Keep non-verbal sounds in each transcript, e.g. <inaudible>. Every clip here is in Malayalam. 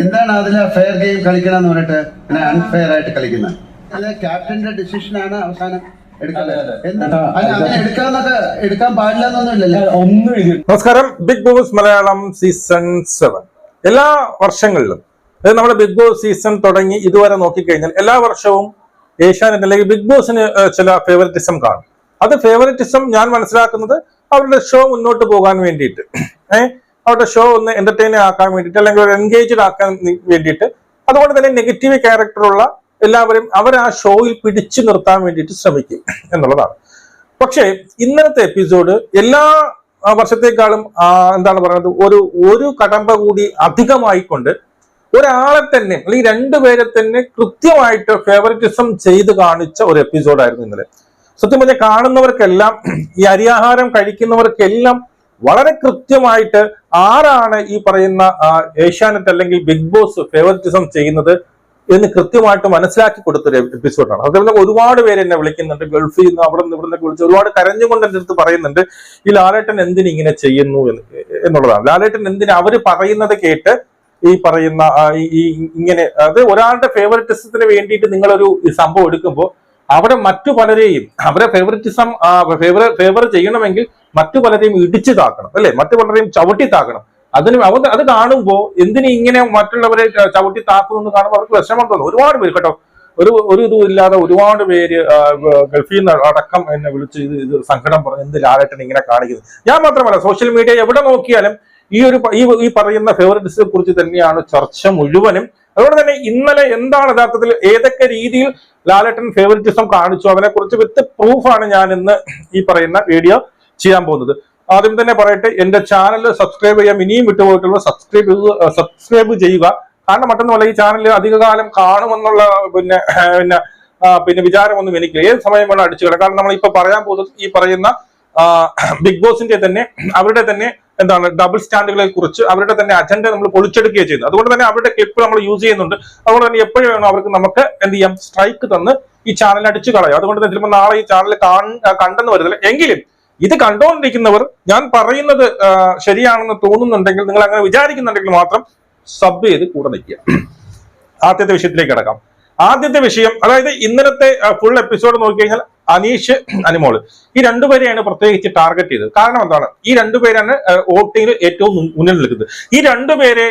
എന്താണ് അതിലെ ഫെയർ ഗെയിം കളിക്കണം എന്ന് പറഞ്ഞിട്ട് പിന്നെ അൺഫെയർ ആയിട്ട് കളിക്കുന്നത്? അല്ല ക്യാപ്റ്റന്റെ ഡിസിഷൻ ആണ് അവസാനം നമസ്കാരം Bigg Boss Malayalam season seven എല്ലാ വർഷങ്ങളിലും അതായത് നമ്മുടെ ബിഗ് ബോസ് സീസൺ തുടങ്ങി ഇതുവരെ നോക്കിക്കഴിഞ്ഞാൽ എല്ലാ വർഷവും ഏഷ്യാനെറ്റ് അല്ലെങ്കിൽ ബിഗ് ബോസിന് ചില ഫേവറിറ്റിസം കാണും. അത് ഫേവറിറ്റിസം ഞാൻ മനസ്സിലാക്കുന്നത് അവരുടെ ഷോ മുന്നോട്ട് പോകാൻ വേണ്ടിയിട്ട്. ഏഹ് അവരുടെ ഷോ ഒന്ന് എന്റർടൈൻ ആക്കാൻ വേണ്ടിയിട്ട് അല്ലെങ്കിൽ ഒരു എൻഗേജ്ഡ് ആക്കാൻ വേണ്ടിയിട്ട്. അതുകൊണ്ട് തന്നെ നെഗറ്റീവ് ക്യാരക്ടറുള്ള എല്ലാവരും അവർ ആ ഷോയിൽ പിടിച്ചു നിർത്താൻ വേണ്ടിയിട്ട് ശ്രമിക്കും എന്നുള്ളതാണ്. പക്ഷേ ഇന്നത്തെ എപ്പിസോഡ് എല്ലാ വർഷത്തേക്കാളും എന്താണ് പറയുന്നത് ഒരു ഒരു കടമ്പ കൂടി അധികമായിക്കൊണ്ട് ഒരാളെ തന്നെ അല്ലെങ്കിൽ രണ്ടുപേരെ തന്നെ കൃത്യമായിട്ട് ഫേവറിറ്റിസം ചെയ്ത് കാണിച്ച ഒരു എപ്പിസോഡായിരുന്നു ഇന്നലെ. സത്യം പറഞ്ഞാൽ കാണുന്നവർക്കെല്ലാം ഈ അരിയാഹാരം കഴിക്കുന്നവർക്കെല്ലാം വളരെ കൃത്യമായിട്ട് ആരാണ് ഈ പറയുന്ന ഏഷ്യാനെറ്റ് അല്ലെങ്കിൽ ബിഗ് ബോസ് ഫേവറിറ്റിസം ചെയ്യുന്നത് എന്ന് കൃത്യമായിട്ട് മനസ്സിലാക്കി കൊടുത്തൊരു എപ്പിസോഡാണ്. അതുപോലെ ഒരുപാട് പേര് എന്നെ വിളിക്കുന്നുണ്ട്. ഗൾഫിൽ നിന്ന് അവിടെ നിന്ന് ഇവിടെ നിന്ന് വിളിച്ച് ഒരുപാട് കരഞ്ഞുകൊണ്ട് എന്റെ അടുത്ത് പറയുന്നുണ്ട് ഈ ലാലേട്ടൻ എന്തിന് ഇങ്ങനെ ചെയ്യുന്നു? എന്ന് എന്നുള്ളതാണ്. ലാലേട്ടൻ എന്തിന് അവർ പറയുന്നത് കേട്ട് ഈ പറയുന്ന ഈ- ഇങ്ങനെ അത് ഒരാളുടെ ഫേവറിറ്റിസത്തിന് വേണ്ടിയിട്ട് നിങ്ങളൊരു സംഭവം എടുക്കുമ്പോൾ അവിടെ മറ്റു പലരെയും അവരെ ഫേവറിറ്റിസം ഫേവർ ഫേവർ ചെയ്യണമെങ്കിൽ മറ്റു പലരെയും ഇടിച്ചു താക്കണം അല്ലെ? മറ്റു പലരെയും ചവിട്ടി താക്കണം അതിന് അവർ അത് കാണുമ്പോൾ എന്തിന് ഇങ്ങനെ മറ്റുള്ളവരെ ചവിട്ടി താക്കുന്നു എന്ന് കാണുമ്പോൾ അവർക്ക് വിഷമം തോന്നും. ഒരുപാട് പേര് കേട്ടോ. ഒരു ഒരു ഇതും ഇല്ലാതെ ഒരുപാട് പേര് ഗൾഫിൽ നിന്ന് അടക്കം എന്നെ വിളിച്ച് ഇത് ഇത് സങ്കടം പറഞ്ഞു എന്ത് ലാലേട്ടൻ ഇങ്ങനെ കാണിക്കുന്നത് ഞാൻ മാത്രമല്ല സോഷ്യൽ മീഡിയ എവിടെ നോക്കിയാലും ഈ ഒരു ഈ പറയുന്ന ഫേവറിറ്റ്സിനെ കുറിച്ച് തന്നെയാണ് ചർച്ച മുഴുവനും അതുകൊണ്ട് തന്നെ ഇന്നലെ എന്താണ് യഥാർത്ഥത്തിൽ ഏതൊക്കെ രീതിയിൽ ലാലേട്ടൻ ഫേവറിറ്റിസം കാണിച്ചു? അവനെ കുറിച്ച് വിത്ത് പ്രൂഫാണ് ഞാൻ ഇന്ന് ഈ പറയുന്ന വീഡിയോ ചെയ്യാൻ പോകുന്നത്. ആദ്യം തന്നെ പറയട്ടെ എന്റെ ചാനൽ സബ്സ്ക്രൈബ് ചെയ്യാം ഇനിയും വിട്ടുപോയിട്ടുള്ള സബ്സ്ക്രൈബ് സബ്സ്ക്രൈബ് ചെയ്യുക. കാരണം മറ്റൊന്നുമല്ല ഈ ചാനൽ അധികകാലം കാണുമെന്നുള്ള പിന്നെ പിന്നെ പിന്നെ വിചാരമൊന്നും എനിക്ക് ഏത് സമയം വേണം അടിച്ചു കിടക്കാം കാരണം നമ്മൾ ഇപ്പൊ പറയാൻ പോകുന്നത് ഈ പറയുന്ന ബിഗ് ബോസിന്റെ തന്നെ അവരുടെ തന്നെ എന്താണ് ഡബിൾ സ്റ്റാൻഡുകളെ കുറിച്ച് അവരുടെ തന്നെ അജണ്ട നമ്മൾ പൊളിച്ചെടുക്കുകയാണ് ചെയ്യുന്നത് അതുകൊണ്ട് തന്നെ അവരുടെ ക്ലിപ്പ് നമ്മൾ യൂസ് ചെയ്യുന്നുണ്ട്. അതുകൊണ്ട് തന്നെ എപ്പോഴും വേണം അവർക്ക് നമുക്ക് എന്ത് ചെയ്യാം സ്ട്രൈക്ക് തന്ന് ഈ ചാനൽ അടിച്ചു കളയാം. അതുകൊണ്ട് തന്നെ ചിലപ്പോൾ നാളെ ഈ ചാനൽ കണ്ടെന്ന് വരുന്നില്ല എങ്കിലും ഇത് കണ്ടുകൊണ്ടിരിക്കുന്നവർ ഞാൻ പറയുന്നത് ശരിയാണെന്ന് തോന്നുന്നുണ്ടെങ്കിൽ നിങ്ങൾ അങ്ങനെ വിചാരിക്കുന്നുണ്ടെങ്കിൽ മാത്രം സബ് ചെയ്ത് കൂടെ നിൽക്കുക. <clears throat> ആദ്യത്തെ വിഷയത്തിലേക്ക് കിടക്കാം. ആദ്യത്തെ വിഷയം അതായത് ഇന്നലത്തെ ഫുൾ എപ്പിസോഡ് നോക്കിക്കഴിഞ്ഞാൽ അനീഷ് അനിമോൾ. ഈ രണ്ടുപേരെയാണ് പ്രത്യേകിച്ച് ടാർഗറ്റ് ചെയ്തത്. കാരണം എന്താണ്? ഈ രണ്ടുപേരാണ് വോട്ടിങ്ങിൽ ഏറ്റവും മുന്നിൽ നിൽക്കുന്നത്. ഈ രണ്ടുപേരെ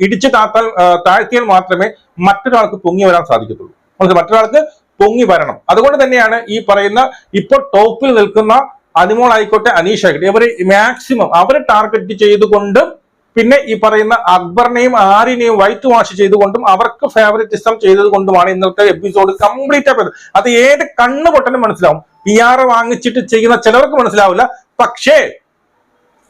ഇടിച്ചു താത്താൽ താഴ്ത്തിയാൽ മാത്രമേ മറ്റൊരാൾക്ക് പൊങ്ങി വരാൻ സാധിക്കത്തുള്ളൂ? മറ്റൊരാൾക്ക് പൊങ്ങി വരണം. അതുകൊണ്ട് തന്നെയാണ് ഈ പറയുന്ന ഇപ്പോൾ ടോപ്പിൽ നിൽക്കുന്ന അനിമോൾ ആയിക്കോട്ടെ അനീഷ് ആയിക്കോട്ടെ ഇവർ മാക്സിമം അവരെ ടാർഗറ്റ് ചെയ്തുകൊണ്ട് പിന്നെ ഈ പറയുന്ന അക്ബറിനെയും ആരിനെയും വൈറ്റ് വാഷ് ചെയ്തുകൊണ്ടും അവർക്ക് ഫേവററ്റിസം ചെയ്തത് കൊണ്ടുമാണ് ഇന്നത്തെ എപ്പിസോഡ് കംപ്ലീറ്റ് ആയത്. അത് ഏത് കണ്ണ് പൊട്ടനും മനസ്സിലാവും. പി ആർ വാങ്ങിച്ചിട്ട് ചെയ്യുന്ന ചിലർക്ക് മനസ്സിലാവില്ല. പക്ഷേ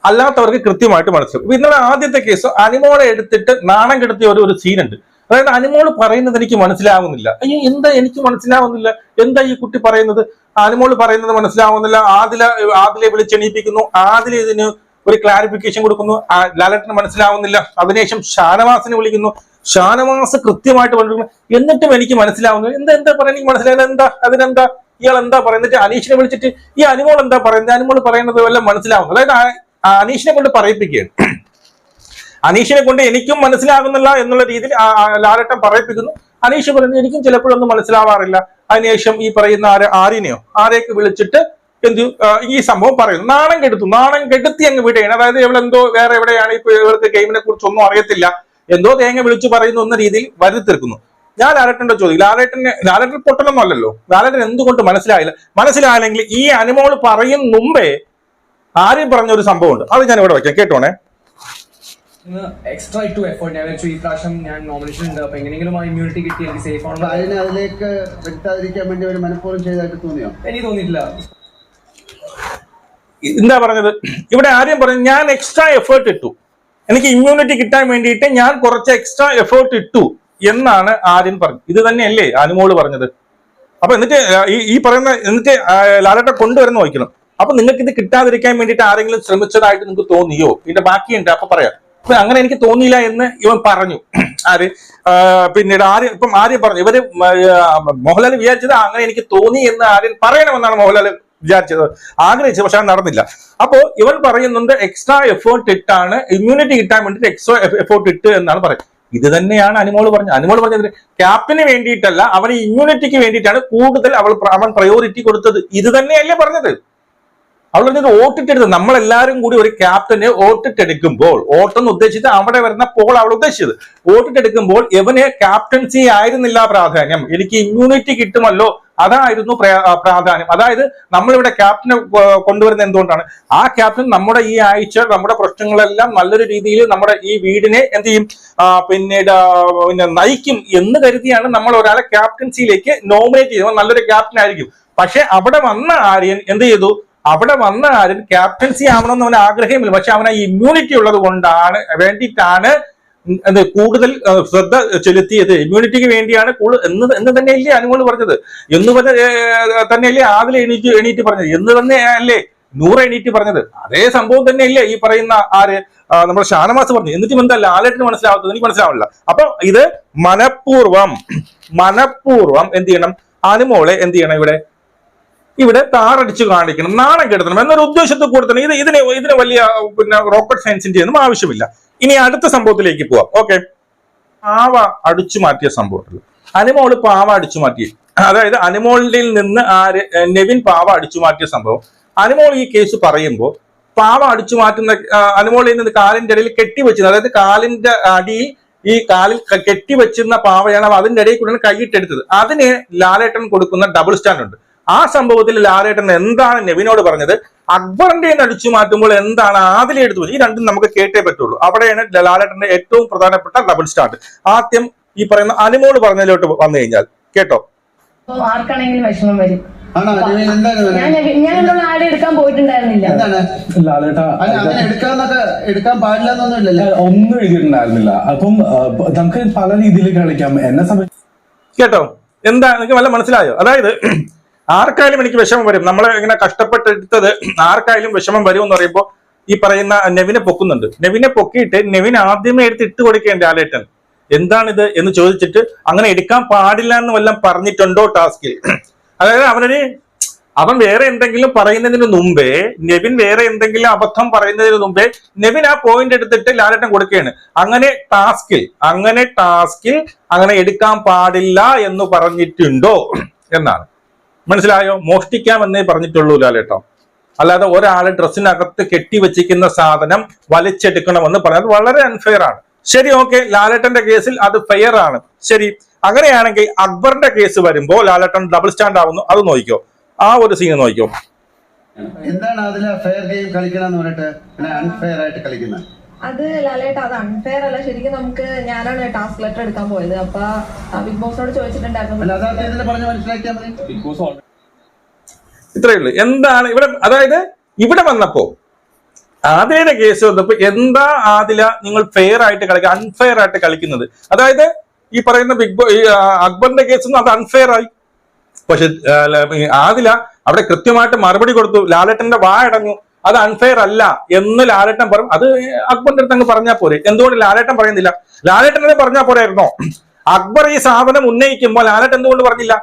അല്ലാത്തവർക്ക് കൃത്യമായിട്ട് മനസ്സിലാവും. ഇന്നലെ ആദ്യത്തെ കേസ് അനിമോളെ എടുത്തിട്ട് നാണം കെടുത്തിയ ഒരു ഒരു സീനുണ്ട് അതായത് അനിമോൾ പറയുന്നത് എനിക്ക് മനസ്സിലാവുന്നില്ല. അയ്യോ എന്താ എനിക്ക് മനസ്സിലാവുന്നില്ല? എന്താ ഈ കുട്ടി പറയുന്നത്? അനിമോൾ പറയുന്നത് മനസ്സിലാവുന്നില്ല. ആദില ആദിലെ വിളിച്ചെണീപ്പിക്കുന്നു. ആദില ഇതിന് ഒരു ക്ലാരിഫിക്കേഷൻ കൊടുക്കുന്നു. ആ ലാലേട്ടന് മനസ്സിലാവുന്നില്ല. അതിനുശേഷം ഷാനവാസിനെ വിളിക്കുന്നു. ഷാനവാസ് കൃത്യമായിട്ട് പറഞ്ഞു എന്നിട്ടും എനിക്ക് മനസ്സിലാവുന്നില്ല എന്താ എന്താ പറയാൻ എനിക്ക് മനസ്സിലായത് എന്താ? അതിനെന്താ? ഇയാൾ എന്താ പറയുന്നത്? അനീഷിനെ വിളിച്ചിട്ട് ഈ അനുമോൾ എന്താ പറയുന്നത്? അനുമോൾ പറയുന്നത് വല്ല മനസ്സിലാവുന്നു. അതായത് അനീഷിനെ കൊണ്ട് പറയിപ്പിക്കുകയാണ്. അനീഷിനെ കൊണ്ട് എനിക്കും മനസ്സിലാകുന്നില്ല എന്നുള്ള രീതിയിൽ ആ പറയിപ്പിക്കുന്നു. അനീഷ് പറയുന്നത് എനിക്കും ചിലപ്പോഴൊന്നും മനസ്സിലാവാറില്ല. അതിനുശേഷം ഈ പറയുന്ന ആരെ ആരിനെയോ ആരെയൊക്കെ വിളിച്ചിട്ട് എന്തു? ഈ സംഭവം പറയുന്നു. നാണം കെടുത്തു. നാണം കെടുത്തി അങ്ങ് വിടുകയാണ്. അതായത് എന്തോ വേറെ എവിടെയാണ് ഇപ്പൊ ഇവർക്ക് ഗെയിമിനെ കുറിച്ച് ഒന്നും അറിയത്തില്ല. എന്തോ തേങ്ങ വിളിച്ചു പറയുന്നു എന്ന രീതിയിൽ വരുത്തിരിക്കുന്നു ഞാൻ ലാലേട്ടന്റെ ചോദ്യം. ലാലേട്ടന് ലാലേട്ടൻ പൊട്ടലൊന്നും അല്ലല്ലോ. ലാലേട്ടൻ എന്തുകൊണ്ട് മനസ്സിലായില്ല? മനസ്സിലായില്ലെങ്കിൽ ഈ അനുമോൾ പറയും മുമ്പേ ആരും പറഞ്ഞ ഒരു സംഭവമുണ്ട്. അത് ഞാൻ ഇവിടെ വയ്ക്കാം. കേട്ടോണേ. എക്സ്ട്രാ ടു എഫേർട്ട് ഞാൻ വെച്ചു ഈ പ്രാവശ്യം ഞാൻ നോമിനേഷൻ ഉണ്ട്. അപ്പൊ എങ്ങനെയെങ്കിലും ആ ഇമ്മ്യൂണിറ്റി കിട്ടി എനിക്ക് സേഫ് ആണ് അതിനെ അതിലേക്ക് വെട്ടാതിരിക്കാൻ വേണ്ടി ഒരു മനഃപൂർവം ചെയ്തായിട്ട് തോന്നിയോ? എനിക്ക് തോന്നിയിട്ടില്ല. എന്താ പറഞ്ഞത്? ഇവിടെ ആദ്യം പറഞ്ഞു ഞാൻ എക്സ്ട്രാ എഫേർട്ട് ഇട്ടു. എനിക്ക് ഇമ്മ്യൂണിറ്റി കിട്ടാൻ വേണ്ടിയിട്ട് ഞാൻ കുറച്ച് എക്സ്ട്രാ എഫേർട്ട് ഇട്ടു എന്നാണ് ആര്യൻ പറഞ്ഞത്. ഇത് തന്നെയല്ലേ അനുമോൾ പറഞ്ഞത്? അപ്പൊ എന്നിട്ട് ഈ പറയുന്ന എന്നിട്ട് ലാലേട്ട കൊണ്ടുവരുന്ന നോക്കണം അപ്പൊ നിങ്ങൾക്ക് ഇത് കിട്ടാതിരിക്കാൻ വേണ്ടിയിട്ട് ആരെങ്കിലും ശ്രമിച്ചതായിട്ട് നിങ്ങൾക്ക് തോന്നിയോ? ഇതിന്റെ ബാക്കിയുണ്ട് അപ്പൊ പറയാം. അപ്പൊ അങ്ങനെ എനിക്ക് തോന്നിയില്ല എന്ന് ഇവൻ പറഞ്ഞു. ആര്? പിന്നീട് ആര്യ ഇപ്പം ആര്യം പറഞ്ഞു? ഇവർ മോഹൻലാൽ വിചാരിച്ചത് അങ്ങനെ എനിക്ക് തോന്നി എന്ന് ആര്യൻ പറയണമെന്നാണ് മോഹൻലാൽ വിചാരിച്ചത്. ആഗ്രഹിച്ചത് പക്ഷെ അത് നടന്നില്ല. അപ്പോ ഇവൻ പറയുന്നുണ്ട് എക്സ്ട്രാ എഫേർട്ട് ഇട്ടാണ് ഇമ്മ്യൂണിറ്റി കിട്ടാൻ വേണ്ടിയിട്ട് എക്സ്ട്രാ എഫേർട്ട് ഇട്ട് എന്നാണ് പറയുന്നത്. ഇത് തന്നെയാണ് അനുമോൾ പറഞ്ഞത്. അനുമോൾ പറഞ്ഞത് ക്യാപ്റ്റന് വേണ്ടിയിട്ടല്ല അവന് ഇമ്മ്യൂണിറ്റിക്ക് വേണ്ടിയിട്ടാണ് കൂടുതൽ അവൾ അവൻ പ്രയോറിറ്റി കൊടുത്തത്. ഇത് തന്നെയല്ലേ പറഞ്ഞത്. അവൾ പറഞ്ഞത് വോട്ടിട്ടെടുത്ത് നമ്മളെല്ലാവരും കൂടി ഒരു ക്യാപ്റ്റനെ വോട്ടിട്ടെടുക്കുമ്പോൾ വോട്ടെന്ന് ഉദ്ദേശിച്ചത് അവിടെ വരുന്ന പോൾ അവൾ ഉദ്ദേശിച്ചത്. വോട്ടിട്ടെടുക്കുമ്പോൾ എവന് ക്യാപ്റ്റൻസി ആയിരുന്നില്ല പ്രാധാന്യം. എനിക്ക് ഇമ്മ്യൂണിറ്റി കിട്ടുമല്ലോ അതായിരുന്നു പ്രാധാന്യം. അതായത് നമ്മളിവിടെ ക്യാപ്റ്റനെ കൊണ്ടുവരുന്നത് എന്തുകൊണ്ടാണ്? ആ ക്യാപ്റ്റൻ നമ്മുടെ ഈ ആഴ്ച നമ്മുടെ പ്രശ്നങ്ങളെല്ലാം നല്ലൊരു രീതിയിൽ നമ്മുടെ ഈ വീടിനെ എന്ത് ചെയ്യും? പിന്നെ പിന്നീട് പിന്നെ നയിക്കും എന്ന് കരുതിയാണ് നമ്മൾ ഒരാളെ ക്യാപ്റ്റൻസിയിലേക്ക് നോമിനേറ്റ് ചെയ്യുന്നത്. നല്ലൊരു ക്യാപ്റ്റൻ ആയിരിക്കും. പക്ഷെ അവിടെ വന്ന ആര്യൻ എന്ത് ചെയ്തു? അവിടെ വന്ന ആര്യൻ ക്യാപ്റ്റൻസി ആവണമെന്ന് അവന് ആഗ്രഹമില്ല. പക്ഷെ അവന് ഇമ്മ്യൂണിറ്റി ഉള്ളത് കൊണ്ടാണ് വേണ്ടിയിട്ടാണ് എന്ത് കൂടുതൽ ശ്രദ്ധ ചെലുത്തിയത് ഇമ്മ്യൂണിറ്റിക്ക് വേണ്ടിയാണ് കൂടുതൽ എന്ന് എന്ന് തന്നെയല്ലേ അനുമോൾ പറഞ്ഞത്? എന്ന് തന്നെയല്ലേ ആദിൽ എണീറ്റ് എണീറ്റ് പറഞ്ഞത്? എന്ന് തന്നെ അല്ലേ നൂറ് എണീറ്റ് പറഞ്ഞത്? അതേ സംഭവം തന്നെയല്ലേ ഈ പറയുന്ന ആര് നമ്മുടെ ഷാനവാസ് പറഞ്ഞു. എന്നിട്ടും എന്താ ലാലേട്ടിന് മനസ്സിലാവാത്തത് എനിക്ക് മനസ്സിലാവില്ല അപ്പൊ ഇത് മനഃപൂർവം മനഃപൂർവം എന്ത് ചെയ്യണം? അനുമോളെ എന്ത് ചെയ്യണം ഇവിടെ? ഇവിടെ താറടിച്ച് കാണിക്കണം നാണം കെടുത്തണം എന്നൊരു ഉദ്ദേശത്തിൽ കൂടെ തന്നെ ഇത് ഇതിന് ഇതിന് വലിയ പിന്നെ റോക്കറ്റ് സയൻസിന്റെ ഒന്നും ആവശ്യമില്ല. ഇനി അടുത്ത സംഭവത്തിലേക്ക് പോവാം. ഓക്കെ പാവ അടിച്ചു മാറ്റിയ സംഭവം അനുമോൾ പാവ അടിച്ചു മാറ്റി അതായത് അനുമോളിൽ നിന്ന് ആര് നെവിൻ പാവ അടിച്ചു മാറ്റിയ സംഭവം. അനിമോൾ ഈ കേസ് പറയുമ്പോൾ പാവ അടിച്ചു മാറ്റുന്ന അനിമോളിൽ നിന്ന് കാലിന്റെ ഇടയിൽ കെട്ടിവെച്ചിരുന്നത് അതായത് കാലിന്റെ അടിയിൽ ഈ കാലിൽ കെട്ടിവെച്ചിരുന്ന പാവയാണ് അതിന്റെ ഇടയിൽ കൂടെ കൈയിട്ടെടുത്തത്. അതിന് ലാലേട്ടൻ കൊടുക്കുന്ന ഡബിൾ സ്റ്റാൻഡ് ഉണ്ട്. ആ സംഭവത്തിൽ ലാലേട്ടൻ എന്താണ് നെവിനോട് പറഞ്ഞത്? അക്ബറിന്റെ അടിച്ചു മാറ്റുമ്പോൾ എന്താണ് ആദിലെ എടുത്തു ഈ രണ്ടും നമുക്ക് കേട്ടേ പറ്റുള്ളൂ. അവിടെയാണ് ലാലേട്ടന്റെ ഏറ്റവും പ്രധാനപ്പെട്ട ഡബിൾ സ്റ്റാർട്ട് ആദ്യം ഈ പറയുന്ന അനുമോൾ പറഞ്ഞതിലോട്ട് വന്നു കഴിഞ്ഞാൽ കേട്ടോ? ആർക്കാണെങ്കിലും വിഷമം വരും. ആടെ എടുക്കാൻ പോയിട്ടുണ്ടായിരുന്നില്ല. ഒന്നും എഴുതിയിട്ടുണ്ടായിരുന്നില്ല. അപ്പം നമുക്ക് പല രീതിയിൽ കളിക്കാം. എന്നെ സംബന്ധിച്ച് കേട്ടോ? എന്താ നിങ്ങൾക്ക് നല്ല മനസ്സിലായോ? അതായത് ആർക്കായാലും എനിക്ക് വിഷമം വരും. നമ്മളെ ഇങ്ങനെ കഷ്ടപ്പെട്ടെടുത്തത് ആർക്കായാലും വിഷമം വരും എന്ന് പറയുമ്പോൾ ഈ പറയുന്ന നെവിനെ പൊക്കുന്നുണ്ട്. നെവിനെ പൊക്കിയിട്ട് നെവിൻ ആദ്യമേ എടുത്ത് ഇട്ട് കൊടുക്കേണ്ട ആലേട്ടൻ. എന്താണിത് എന്ന് ചോദിച്ചിട്ട് അങ്ങനെ എടുക്കാൻ പാടില്ല എന്ന് വല്ലതും പറഞ്ഞിട്ടുണ്ടോ ടാസ്കിൽ? അതായത് അവനൊരു അവൻ വേറെ എന്തെങ്കിലും പറയുന്നതിന് മുമ്പേ നെവിൻ വേറെ എന്തെങ്കിലും അബദ്ധം പറയുന്നതിന് മുമ്പേ നെവിൻ ആ പോയിന്റ് എടുത്തിട്ട് ലാലേട്ടൻ കൊടുക്കുകയാണ്. അങ്ങനെ ടാസ്കിൽ അങ്ങനെ ടാസ്കിൽ അങ്ങനെ എടുക്കാൻ പാടില്ല എന്ന് പറഞ്ഞിട്ടുണ്ടോ? എന്നാണ്. മനസ്സിലായോ? മോഷ്ടിക്കാമെന്നേ പറഞ്ഞിട്ടുള്ളൂ ലാലേട്ടോ അല്ലാതെ ഒരാളെ ഡ്രസ്സിനകത്ത് കെട്ടിവെച്ചിരിക്കുന്ന സാധനം വലിച്ചെടുക്കണമെന്ന് പറയാൻ വളരെ അൺഫെയർ ആണ്. ശരി ഓക്കെ ലാലേട്ടന്റെ കേസിൽ അത് ഫെയർ ആണ്. ശരി. അങ്ങനെയാണെങ്കിൽ അക്ബറിന്റെ കേസ് വരുമ്പോൾ ലാലേട്ടൻ ഡബിൾ സ്റ്റാൻഡ് ആവുന്നു. അത് നോക്കിക്കോ. ആ ഒരു സീൻ നോക്കിക്കോ. എന്താണ് അതിലെ ഫെയർ ഗെയിം കളിക്കണം എന്ന് പറഞ്ഞിട്ട് അൺഫെയർ ആയിട്ട് കളിക്കുന്നത്? അത് ലാലേട്ട അത് അൺഫെയർ അല്ല. ശരിക്കും നമുക്ക് ഞാനാണ് ടാസ്ക് ലെറ്റർ എടുക്കാൻ പോയത്. അപ്പൊ ബിഗ് ബോസിനോട് ചോദിച്ചിട്ടുണ്ടായിരുന്നു. ഇത്രയേ ഉള്ളൂ. എന്താണ് ഇവിടെ അതായത് ഇവിടെ വന്നപ്പോ ആദിലയുടെ കേസ് വന്നപ്പോ എന്താ ആദില നിങ്ങൾ ഫെയർ ആയിട്ട് കളിക്കുക അൺഫെയർ ആയിട്ട് കളിക്കുന്നത്? അതായത് ഈ പറയുന്ന ബിഗ് ബോ ഈ അക്ബറിന്റെ കേസ് അത് അൺഫെയർ ആയി. പക്ഷെ ആദില അവിടെ കൃത്യമായിട്ട് മറുപടി കൊടുത്തു. ലാലേട്ടന്റെ വാ അത് അൺഫെയർ അല്ല എന്ന് ലാലേട്ടൻ പറയും. അത് അക്ബറിന്റെ അടുത്ത് അങ്ങ് പറഞ്ഞാൽ പോരെ. എന്തുകൊണ്ട് ലാലേട്ടൻ പറയുന്നില്ല? ലാലേട്ടൻ അത് പറഞ്ഞാൽ പോരായിരുന്നോ? അക്ബർ ഈ സാധനം ഉന്നയിക്കുമ്പോൾ ലാലേട്ടൻ എന്തുകൊണ്ട് പറഞ്ഞില്ല?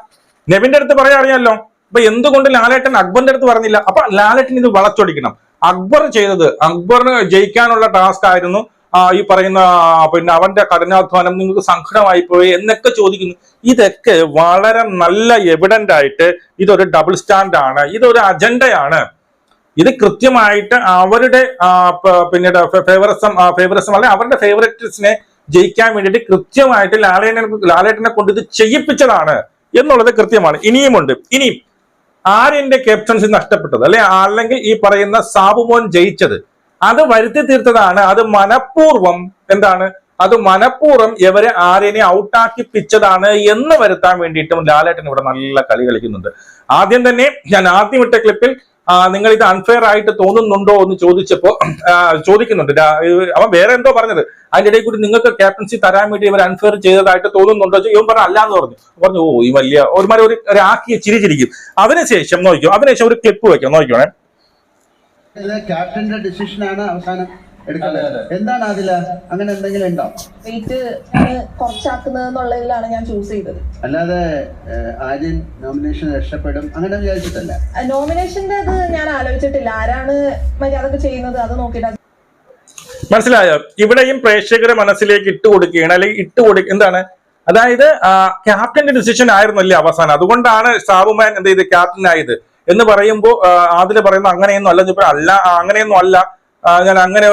നെവിന്റെ അടുത്ത് പറയാൻ അറിയാമല്ലോ അപ്പൊ എന്തുകൊണ്ട് ലാലേട്ടൻ അക്ബറിന്റെ അടുത്ത് പറഞ്ഞില്ല? അപ്പൊ ലാലേട്ടൻ ഇത് വളച്ചൊടിക്കണം. അക്ബർ ചെയ്തത് അക്ബറിന് ജയിക്കാനുള്ള ടാസ്ക് ആയിരുന്നു. ഈ പറയുന്ന പിന്നെ അവന്റെ കഠിനാധ്വാനം നിങ്ങൾക്ക് സങ്കടമായി പോയി എന്നൊക്കെ ചോദിക്കുന്നു. ഇതൊക്കെ വളരെ നല്ല എവിഡന്റ് ആയിട്ട് ഇതൊരു ഡബിൾ സ്റ്റാൻഡ് ആണ്. ഇതൊരു അജണ്ടയാണ് ഇത് കൃത്യമായിട്ട് അവരുടെ പിന്നീട് ഫേവറിസം ഫേവറിസം അല്ലെങ്കിൽ അവരുടെ ഫേവറേറ്റ്സിനെ ജയിക്കാൻ വേണ്ടിയിട്ട് കൃത്യമായിട്ട് ലാലേട്ടനെ ലാലേട്ടനെ കൊണ്ട് ഇത് ചെയ്യിപ്പിച്ചതാണ് എന്നുള്ളത് കൃത്യമാണ്. ഇനിയുമുണ്ട്. ഇനിയും ആര്യന്റെ ക്യാപ്റ്റൻസി നഷ്ടപ്പെട്ടത് അല്ലെ അല്ലെങ്കിൽ ഈ പറയുന്ന സാബുമോൻ ജയിച്ചത്. അത് വരുത്തി തീർത്തതാണ്. അത് മനഃപൂർവം എന്താണ്? അത് മനഃപൂർവം ഇവരെ ആര്യനെ ഔട്ടാക്കിപ്പിച്ചതാണ് എന്ന് വരുത്താൻ വേണ്ടിയിട്ടും ലാലേട്ടൻ ഇവിടെ നല്ല കളി കളിക്കുന്നുണ്ട്. ആദ്യം തന്നെ ഞാൻ ആദ്യം ഇട്ട ക്ലിപ്പിൽ നിങ്ങൾ ഇത് അൺഫെയർ ആയിട്ട് തോന്നുന്നുണ്ടോ എന്ന് ചോദിച്ചപ്പോ ചോദിക്കുന്നുണ്ട്. അവൻ വേറെ എന്തോ പറഞ്ഞത്. അതിന്റെ ഇടയിൽ കൂടി നിങ്ങൾക്ക് ക്യാപ്റ്റൻസി തരാൻ വേണ്ടി ഇവർ അൺഫെയർ ചെയ്തതായിട്ട് തോന്നുന്നുണ്ടോ ഇവൻ പറഞ്ഞ അല്ല എന്ന് പറഞ്ഞു. പറഞ്ഞു ഓ ഈ വലിയ ഒരുമാതിരി ഒരു ഒരു ആക്കിയ ചിരി ചിരിക്കും അതിനുശേഷം നോക്കിയോ അതിനുശേഷം ഒരു ക്ലിപ്പ് വെക്കാം. നോക്കിയോണേ ക്യാപ്റ്റന്റെ ഡിസിഷനാണ് അവസാനം. എന്താണ് അതിൽ അങ്ങനെ എന്തെങ്കിലും ഉണ്ടോ? വെയിറ്റ് കുറച്ചാക്കുന്നതെന്നുള്ളതിലാണ് ഞാൻ ചൂസ് ചെയ്തത്. അല്ലാതെ ആര്യൻ നോമിനേഷൻ രക്ഷപ്പെടും അങ്ങനെ വിചാരിച്ചിട്ടല്ല. നോമിനേഷന്റെ അത് ഞാൻ ആലോചിച്ചിട്ടില്ല. ആരാണ് മര്യാദയ്ക്ക് ചെയ്യുന്നത് അത് നോക്കിയിട്ട് മനസ്സിലായോ? ഇവിടെയും പ്രേക്ഷകരെ മനസ്സിലേക്ക് ഇട്ട് കൊടുക്കുകയാണ്. അല്ലെങ്കിൽ ഇട്ട് കൊടു എന്താണ്? അതായത് ക്യാപ്റ്റന്റെ ഡിസിഷൻ ആയിരുന്നല്ലേ അവസാനം? അതുകൊണ്ടാണ് സാബുമാൻ എന്ത് ചെയ്ത്? ക്യാപ്റ്റൻ ആയത്. എന്ന് പറയുമ്പോൾ അതിൽ പറയുന്നത് അങ്ങനെയൊന്നും അല്ല. ഇപ്പൊ അല്ല അങ്ങനെയൊന്നും അല്ല. ഞാൻ അങ്ങനെ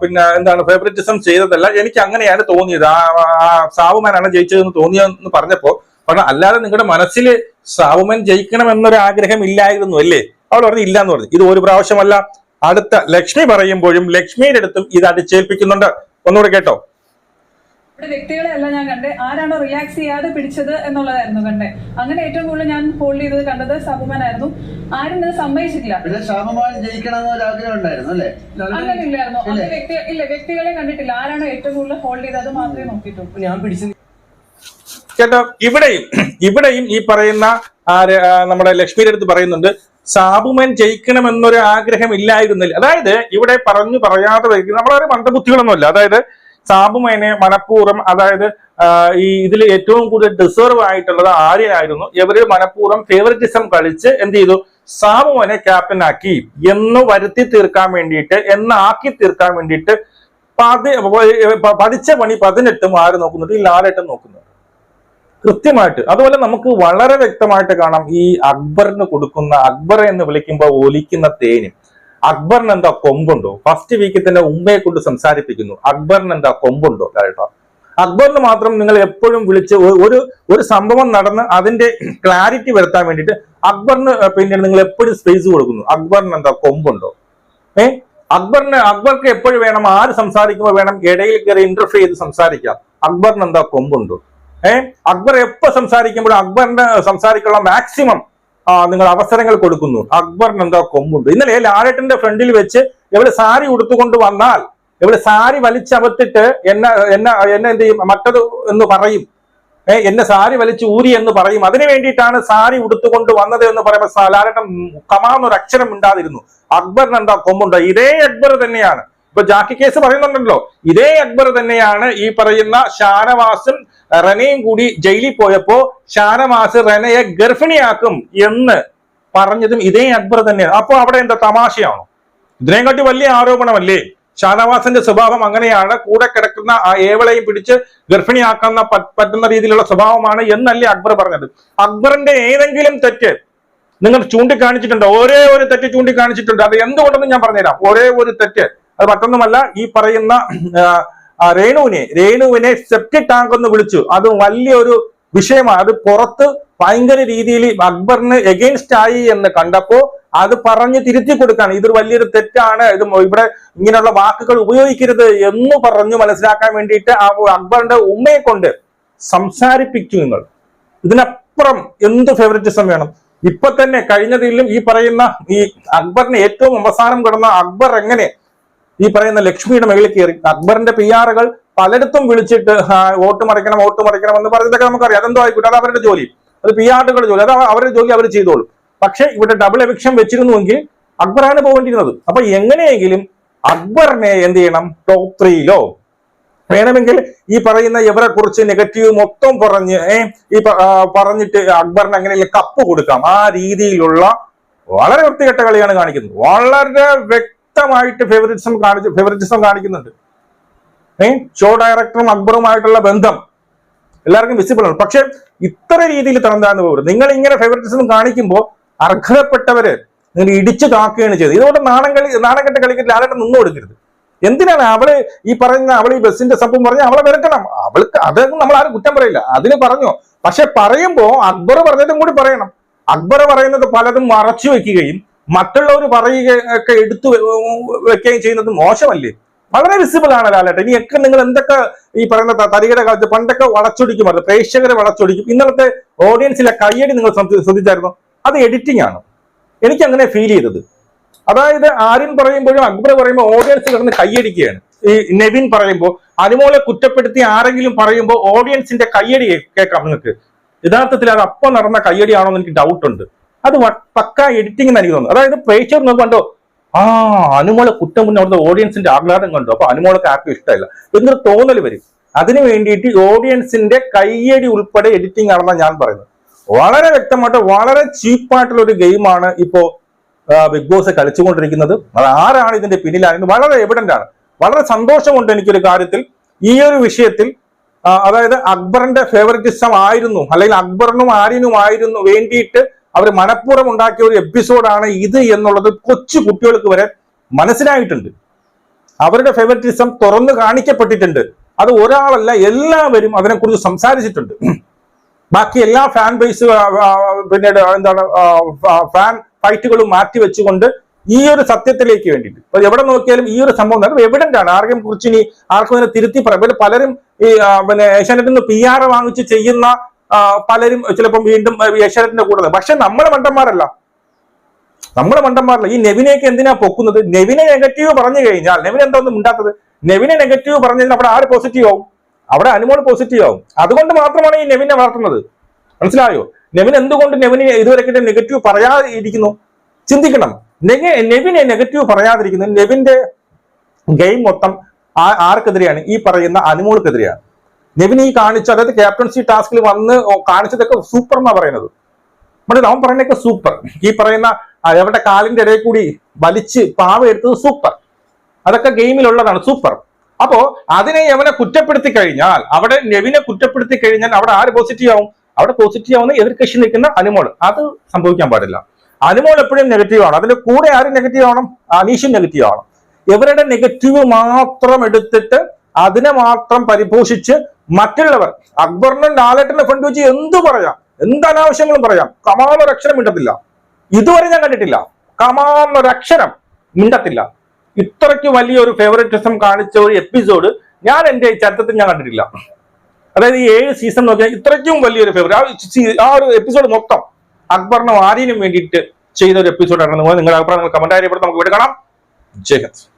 പിന്നെ എന്താണ് ഫേവററ്റിസം ചെയ്തതല്ല. എനിക്ക് അങ്ങനെയാണ് തോന്നിയത്. ആ സാവുമാനാണ് ജയിച്ചതെന്ന് തോന്നിയതെന്ന് പറഞ്ഞപ്പോ പറഞ്ഞ അല്ലാതെ നിങ്ങളുടെ മനസ്സിൽ സാവുമൻ ജയിക്കണം എന്നൊരു ആഗ്രഹം ഇല്ലായിരുന്നു അല്ലേ? അവൾ പറഞ്ഞു ഇല്ല എന്ന് പറഞ്ഞു. ഇത് ഒരു പ്രാവശ്യമല്ല. അടുത്ത ലക്ഷ്മി പറയുമ്പോഴും ലക്ഷ്മിയുടെ അടുത്തും ഇത് അടിച്ചേൽപ്പിക്കുന്നുണ്ട്. ഒന്നുകൂടെ കേട്ടോ. ഇവിടെ വ്യക്തികളെ അല്ല ഞാൻ കണ്ടേ ആരാണോ റിലാക്സ് ചെയ്യാതെ പിടിച്ചത് എന്നുള്ളതായിരുന്നു കണ്ടേ. അങ്ങനെ ഏറ്റവും കൂടുതൽ ഞാൻ ഹോൾഡ് ചെയ്തത് കണ്ടത് സബുമാനായിരുന്നു ആരും ഇത് സമ്മതിച്ചിട്ടില്ല. പിന്നെ ശ്യാമമാൻ ജയിക്കണം എന്നൊരു ആഗ്രഹം ഉണ്ടായിരുന്നു അല്ലേ? അങ്ങനെ ഇല്ലായിരുന്നു അത് വ്യക്തി ഇല്ല വ്യക്തികളെ കണ്ടിട്ടില്ല. ആരാണോ ഏറ്റവും കൂടുതൽ ഹോൾഡ് ചെയ്തത് അത് മാത്രമേ നോക്കിയിട്ടുള്ളൂ. ഞാൻ പിടിച്ചു കേട്ടോ ഇവിടെയും ഇവിടെയും ഈ പറയുന്ന ആര് നമ്മുടെ ലക്ഷ്മിയുടെ അടുത്ത് പറയുന്നുണ്ട് സാബുമൻ ജയിക്കണം എന്നൊരു ആഗ്രഹം ഇല്ലായിരുന്നില്ല. അതായത് ഇവിടെ പറഞ്ഞു പറയാതെ നമ്മളൊരു മന്ദബുദ്ധികളൊന്നുമില്ല. അതായത് സാബുമനെ മനഃപൂർവം അതായത് ഈ ഇതിൽ ഏറ്റവും കൂടുതൽ ഡിസേർവ് ആയിട്ടുള്ളത് ആര്യനായിരുന്നു. ഇവർ മനഃപൂർവം ഫേവറിറ്റിസം കളിച്ച് എന്ത് ചെയ്തു? സാബുമനെ ക്യാപ്റ്റൻ ആക്കി. എന്ന് വരുത്തി തീർക്കാൻ വേണ്ടിയിട്ട് എന്ന് ആക്കി തീർക്കാൻ വേണ്ടിയിട്ട് പതി പ- പതിച്ച പണി പതിനെട്ടും ആര് നോക്കുന്നുണ്ട്? ഈ ലാലേട്ടൻ നോക്കുന്നുണ്ട്. കൃത്യമായിട്ട്. അതുപോലെ നമുക്ക് വളരെ വ്യക്തമായിട്ട് കാണാം ഈ അക്ബറിന് കൊടുക്കുന്ന അക്ബർ എന്ന് വിളിക്കുമ്പോൾ ഒലിക്കുന്ന തേന്. അക്ബറിന് എന്താ കൊമ്പുണ്ടോ? ഫസ്റ്റ് വീക്കിൽ തന്നെ ഉമ്മയെ കൊണ്ട് സംസാരിപ്പിക്കുന്നു. അക്ബറിന് എന്താ കൊമ്പുണ്ടോ കേട്ടോ. അക്ബറിന് മാത്രം നിങ്ങൾ എപ്പോഴും വിളിച്ച് ഒരു ഒരു സംഭവം നടന്ന് അതിന്റെ ക്ലാരിറ്റി വരുത്താൻ വേണ്ടിട്ട് അക്ബറിന് പിന്നെ നിങ്ങൾ എപ്പോഴും സ്പേസ് കൊടുക്കുന്നു. അക്ബറിന് എന്താ കൊമ്പുണ്ടോ? ഏ? അക്ബറിന് അക്ബർക്ക് എപ്പോഴും വേണം ആര് സംസാരിക്കുമ്പോൾ വേണം ഇടയിൽ കയറി ഇന്റർഫിയർ ചെയ്ത് സംസാരിക്കാം. അക്ബറിന് എന്താ കൊമ്പുണ്ടോ? ഏ? അക്ബർ എപ്പോ സംസാരിക്കുമ്പോഴും അക്ബറിന്റെ സംസാരിക്കാനുള്ള മാക്സിമം നിങ്ങൾ അവസരങ്ങൾ കൊടുക്കുന്നു. അക്ബറിന് എന്താ കൊമ്പുണ്ട്. ഇന്നലെ ലാലേട്ടന്റെ ഫ്രണ്ടിൽ വെച്ച് ഇവൾ സാരി ഉടുത്തുകൊണ്ട് വന്നാൽ ഇവൾ സാരി വലിച്ചമത്തിട്ട് എന്നെ എന്നെ എന്നെ എന്ത് ചെയ്യും? മറ്റത് എന്ന് പറയും. ഏഹ് എന്നെ സാരി വലിച്ച് ഊരി എന്ന് പറയും. അതിനു വേണ്ടിയിട്ടാണ് സാരി ഉടുത്തുകൊണ്ട് വന്നത് എന്ന് പറയുമ്പോൾ ലാലേട്ടൻ കമാന്നൊരു അക്ഷരം ഉണ്ടാതിരുന്നു അക്ബറിന് എന്താ കൊമ്പുണ്ട്? ഇതേ അക്ബർ തന്നെയാണ്. ഇപ്പൊ ജാക്കി കേസ് പറയുന്നുണ്ടല്ലോ. ഇതേ അക്ബർ തന്നെയാണ് ഈ പറയുന്ന ഷാനവാസും റനയും കൂടി ജയിലിൽ പോയപ്പോ ഷാനവാസ് റനയെ ഗർഭിണിയാക്കും എന്ന് പറഞ്ഞതും ഇതേ അക്ബർ തന്നെയാണ്. അപ്പൊ അവിടെ എന്താ തമാശയാണോ? ഇതിനെക്കാട്ടി വലിയ ആരോപണമല്ലേ? ഷാനവാസിന്റെ സ്വഭാവം അങ്ങനെയാണ്. കൂടെ കിടക്കുന്ന ആ ഏവളെയും പിടിച്ച് ഗർഭിണിയാക്കുന്ന പറ്റുന്ന രീതിയിലുള്ള സ്വഭാവമാണ് എന്നല്ലേ അക്ബർ പറഞ്ഞത്. അക്ബറിന്റെ ഏതെങ്കിലും തെറ്റ് നിങ്ങൾ ചൂണ്ടിക്കാണിച്ചിട്ടുണ്ട്? ഒരേ ഒരു തെറ്റ് ചൂണ്ടിക്കാണിച്ചിട്ടുണ്ട്. അത് എന്തുകൊണ്ടെന്ന് ഞാൻ പറഞ്ഞുതരാം. ഒരേ ഒരു തെറ്റ് അത് മറ്റൊന്നുമല്ല ഈ പറയുന്ന രേണുവിനെ രേണുവിനെ സെപ്റ്റി ടാങ്ക് എന്ന് വിളിച്ചു. അത് വലിയൊരു വിഷയമാണ്. അത് പുറത്ത് ഭയങ്കര രീതിയിൽ അക്ബറിന് എഗെയിൻസ്റ്റ് ആയി എന്ന് കണ്ടപ്പോ അത് പറഞ്ഞ് തിരുത്തി കൊടുക്കാണ്. ഇതൊരു വലിയൊരു തെറ്റാണ്. ഇത് ഇവിടെ ഇങ്ങനെയുള്ള വാക്കുകൾ ഉപയോഗിക്കരുത് എന്ന് പറഞ്ഞു മനസ്സിലാക്കാൻ വേണ്ടിയിട്ട് ആ അക്ബറിന്റെ ഉമ്മയെ കൊണ്ട് സംസാരിപ്പിച്ചു നിങ്ങൾ. ഇതിനപ്പുറം എന്ത് ഫേവററ്റിസം വേണം? ഇപ്പൊ തന്നെ കഴിഞ്ഞതിലും ഈ പറയുന്ന ഈ അക്ബറിന് ഏറ്റവും അവസാനം കിടന്ന അക്ബർ എങ്ങനെ ഈ പറയുന്ന ലക്ഷ്മിയുടെ മുകളിൽ കയറി. അക്ബറിന്റെ പി ആറുകൾ പലയിടത്തും വിളിച്ചിട്ട് വോട്ട് മറിക്കണം വോട്ട് മറിക്കണം എന്ന് പറഞ്ഞതൊക്കെ നമുക്കറിയാം. അതെന്തോ ആയിക്കോട്ടെ. അത് അവരുടെ ജോലി. അത് പി ആറുകളുടെ ജോലി. അത് അവരുടെ ജോലി അവർ ചെയ്തോളൂ. പക്ഷെ ഇവിടെ ഡബിൾ എവിക്ഷൻ വെച്ചിരുന്നുവെങ്കിൽ അക്ബറാണ് പോകേണ്ടിരുന്നത് അപ്പൊ എങ്ങനെയെങ്കിലും അക്ബറിനെ എന്ത് ചെയ്യണം? ടോപ്പ് ത്രീയിലോ വേണമെങ്കിൽ ഈ പറയുന്ന ഇവരെ കുറിച്ച് നെഗറ്റീവ് മൊത്തം പറഞ്ഞ് ഈ പറഞ്ഞിട്ട് അക്ബറിന് അങ്ങനെയുള്ള കപ്പ് കൊടുക്കാം. ആ രീതിയിലുള്ള വളരെ വൃത്തികെട്ട കളിയാണ് കാണിക്കുന്നത്. വളരെ വ്യക്തമായിട്ട് ഫേവറിറ്റിസം കാണിച്ച് ഫേവറിറ്റിസം കാണിക്കുന്നുണ്ട്. ഏ? ഷോ ഡയറക്ടറും അക്ബറുമായിട്ടുള്ള ബന്ധം എല്ലാവർക്കും വിസിബിൾ ആണ്. പക്ഷെ ഇത്ര രീതിയിൽ തണന്താന്ന് പോകരുത്. നിങ്ങൾ ഇങ്ങനെ ഫേവറിറ്റിസം കാണിക്കുമ്പോൾ അർഹതപ്പെട്ടവര് നിങ്ങൾ ഇടിച്ചു കാക്കുകയാണ് ചെയ്തത് ഇതുകൊണ്ട് നാണം കളി നാണം കെട്ട കളിക്ക് ലാലേട്ടൻ നിന്നു കൊടുക്കരുത്. എന്തിനാണ് അവൾ ഈ പറയുന്ന അവൾ ഈ ബസ്സിന്റെ സംഭവം പറഞ്ഞ അവളെ വെറുക്കണം? അവൾക്ക് അതൊന്നും നമ്മൾ ആരും കുറ്റം പറയില്ല. അതിന് പറഞ്ഞു. പക്ഷെ പറയുമ്പോൾ അക്ബർ പറഞ്ഞതും കൂടി പറയണം. അക്ബർ പറയുന്നത് പലതും മറച്ചു വെക്കുകയും മറ്റുള്ളവർ പറയുകയൊക്കെ എടുത്തു വെ- വെക്കുകയും ചെയ്യുന്നത് മോശമല്ലേ? വളരെ വിസിബിൾ ആണ് ലാലേട്ടൻ ഇനിയൊക്കെ നിങ്ങൾ എന്തൊക്കെ ഈ പറയുന്ന തരികയുടെ കാലത്ത് പണ്ടൊക്കെ വളച്ചൊടിക്കുമായിരുന്നു പ്രേക്ഷകരെ വളച്ചൊടിക്കും. ഇന്നലത്തെ ഓഡിയൻസിലെ കയ്യടി നിങ്ങൾ ശ്രദ്ധ- ശ്രദ്ധിച്ചായിരുന്നു? അത് എഡിറ്റിംഗ് ആണ്. എനിക്ക് അങ്ങനെ ഫീൽ ചെയ്തത്. അതായത് ആര്യൻ പറയുമ്പോഴും അക്ബർ പറയുമ്പോൾ ഓഡിയൻസ് കിടന്ന് കൈയടിക്കുകയാണ് ഈ നെവിൻ പറയുമ്പോൾ അനുമോളെ കുറ്റപ്പെടുത്തി ആരെങ്കിലും പറയുമ്പോൾ ഓഡിയൻസിന്റെ കയ്യടി കേൾക്കാം നിങ്ങൾക്ക്. യഥാർത്ഥത്തിൽ അത് അപ്പം നടന്ന കയ്യടിയാണോ എന്ന് എനിക്ക് ഡൗട്ട് ഉണ്ട്. അത് പക്ക എഡിറ്റിംഗ് എന്ന് എനിക്ക് തോന്നുന്നു. അതായത് പ്രേക്ഷകർ നോക്കി കണ്ടോ ആ അനുമോളെ കുറ്റം മുന്നേ അവിടുത്തെ ഓഡിയൻസിന്റെ ആഹ്ലാദം കണ്ടു. അപ്പൊ അനുമോളൊക്കെ ആർക്കും ഇഷ്ടമല്ല. എന്നൊരു തോന്നൽ വരും. അതിനു വേണ്ടിയിട്ട് ഓഡിയൻസിന്റെ കയ്യടി ഉൾപ്പെടെ എഡിറ്റിംഗ് ആണെന്നാണ് ഞാൻ പറയുന്നത്. വളരെ വ്യക്തമായിട്ട് വളരെ ചീപ്പായിട്ടുള്ള ഒരു ഗെയിമാണ് ഇപ്പോ ബിഗ് ബോസ് കളിച്ചുകൊണ്ടിരിക്കുന്നത്. ആരാണ് ഇതിന്റെ പിന്നിലാണെന്ന് വളരെ എവിഡന്റ് ആണ്. വളരെ സന്തോഷമുണ്ട് എനിക്കൊരു കാര്യത്തിൽ ഈ ഒരു വിഷയത്തിൽ അതായത് അക്ബറിന്റെ ഫേവററ്റിസം ആയിരുന്നു. അല്ലെങ്കിൽ അക്ബറിനും ആര്യനുമായിരുന്നു വേണ്ടിയിട്ട് അവർ മനഃപൂർവം ഉണ്ടാക്കിയ ഒരു എപ്പിസോഡാണ് ഇത് എന്നുള്ളത് കൊച്ചു കുട്ടികൾക്ക് വരെ മനസ്സിലായിട്ടുണ്ട്. അവരുടെ ഫേവററ്റിസം തുറന്നു കാണിക്കപ്പെട്ടിട്ടുണ്ട്. അത് ഒരാളല്ല എല്ലാവരും അതിനെക്കുറിച്ച് സംസാരിച്ചിട്ടുണ്ട്. ബാക്കി എല്ലാ ഫാൻ ബേസ് പിന്നീട് എന്താണ് ഫാൻ ഫൈറ്റുകളും മാറ്റി വെച്ചുകൊണ്ട് ഈ ഒരു സത്യത്തിലേക്ക് വേണ്ടിയിട്ട്. അപ്പൊ എവിടെ നോക്കിയാലും ഈ ഒരു സംഭവം നടക്കും. എവിഡന്റ് ആണ്. ആർക്കും കുറിച്ച് ഇനി ആർക്കും അതിനെ തിരുത്തി പറയാം. പലരും ഈ പിന്നെ ഏഷ്യാനെറ്റിൽ നിന്ന് പി ആർ വാങ്ങിച്ച് ചെയ്യുന്ന പലരും ചിലപ്പം വീണ്ടും യശ്വരത്തിന്റെ കൂടെ പക്ഷെ നമ്മളെ മണ്ടന്മാരല്ല. നമ്മളെ മണ്ടന്മാരല്ല. ഈ നെവിനെയൊക്കെ എന്തിനാ പൊക്കുന്നത്? നെവിനെ നെഗറ്റീവ് പറഞ്ഞു കഴിഞ്ഞാൽ നെവിൻ എന്താ ഒന്നും ഉണ്ടാത്തത് നെവിനെ നെഗറ്റീവ് പറഞ്ഞു കഴിഞ്ഞാൽ അവിടെ ആര് പോസിറ്റീവ് ആവും? അവിടെ അനുമോൾ പോസിറ്റീവ് ആവും. അതുകൊണ്ട് മാത്രമാണ് ഈ നെവിനെ വളർത്തുന്നത്. മനസ്സിലായോ? നെവിൻ എന്തുകൊണ്ട് നെവിനെ ഇതുവരെ നെഗറ്റീവ് പറയാതെ ഇരിക്കുന്നു ചിന്തിക്കണം. നെവിനെ നെഗറ്റീവ് പറയാതിരിക്കുന്നു നെവിന്റെ ഗെയിം മൊത്തം ആർക്കെതിരെയാണ്? ഈ പറയുന്ന അനുമോൾക്കെതിരെയാണ്. നെവിൻ ഈ കാണിച്ച അതായത് ക്യാപ്റ്റൻസി ടാസ്കിൽ വന്ന് കാണിച്ചതൊക്കെ സൂപ്പർ എന്നാ പറയുന്നത് മനസ്സിലായി അവൻ പറയുന്നതൊക്കെ സൂപ്പർ. ഈ പറയുന്ന അവരുടെ കാലിന്റെ ഇടയിൽ കൂടി വലിച്ച് പാവ എടുത്തത് സൂപ്പർ. അതൊക്കെ ഗെയിമിലുള്ളതാണ് സൂപ്പർ. അപ്പോ അതിനെ അവനെ കുറ്റപ്പെടുത്തി കഴിഞ്ഞാൽ അവിടെ നെവിനെ കുറ്റപ്പെടുത്തി കഴിഞ്ഞാൽ അവിടെ ആര് പോസിറ്റീവ് ആവും? അവിടെ പോസിറ്റീവ് ആവുന്ന എതിർ കക്ഷി നിൽക്കുന്ന അനുമോൾ. അത് സംഭവിക്കാൻ പാടില്ല. അനുമോൾ എപ്പോഴും നെഗറ്റീവ് ആണ്. അതിന്റെ കൂടെ ആരും നെഗറ്റീവ് ആവണം? അനീഷും നെഗറ്റീവ് ആവണം ഇവരുടെ നെഗറ്റീവ് മാത്രം എടുത്തിട്ട് അതിനെ മാത്രം പരിപോഷിച്ച് മറ്റുള്ളവർ അക്ബറിനും ലാലേട്ടനെ ഫണ്ട് വെച്ച് എന്ത് പറയാം? എന്ത് അനാവശ്യങ്ങളും പറയാം. കമാന്നൊരക്ഷരം മിണ്ടത്തില്ല. ഇതുവരെ ഞാൻ കണ്ടിട്ടില്ല. കമാന്നൊരക്ഷരം മിണ്ടത്തില്ല. ഇത്രയ്ക്ക് വലിയൊരു ഫേവറേറ്റിസം കാണിച്ച ഒരു എപ്പിസോഡ് ഞാൻ എന്റെ ചരിത്രത്തിൽ ഞാൻ കണ്ടിട്ടില്ല. അതായത് ഈ ഏഴ് സീസൺ നോക്കിയാൽ ഇത്രയ്ക്കും വലിയൊരു ഫേവറേറ്റ് ആ ഒരു എപ്പിസോഡ് മൊത്തം അക്ബറിനും ആര്യനും വേണ്ടിയിട്ട് ചെയ്ത ഒരു എപ്പിസോഡാണ് നിങ്ങളുടെ അഭിപ്രായങ്ങൾ കമന്റ് ആയിട്ട് നമുക്ക് ഇവിടെ കാണാം. ജയ് ഹിന്ദ്.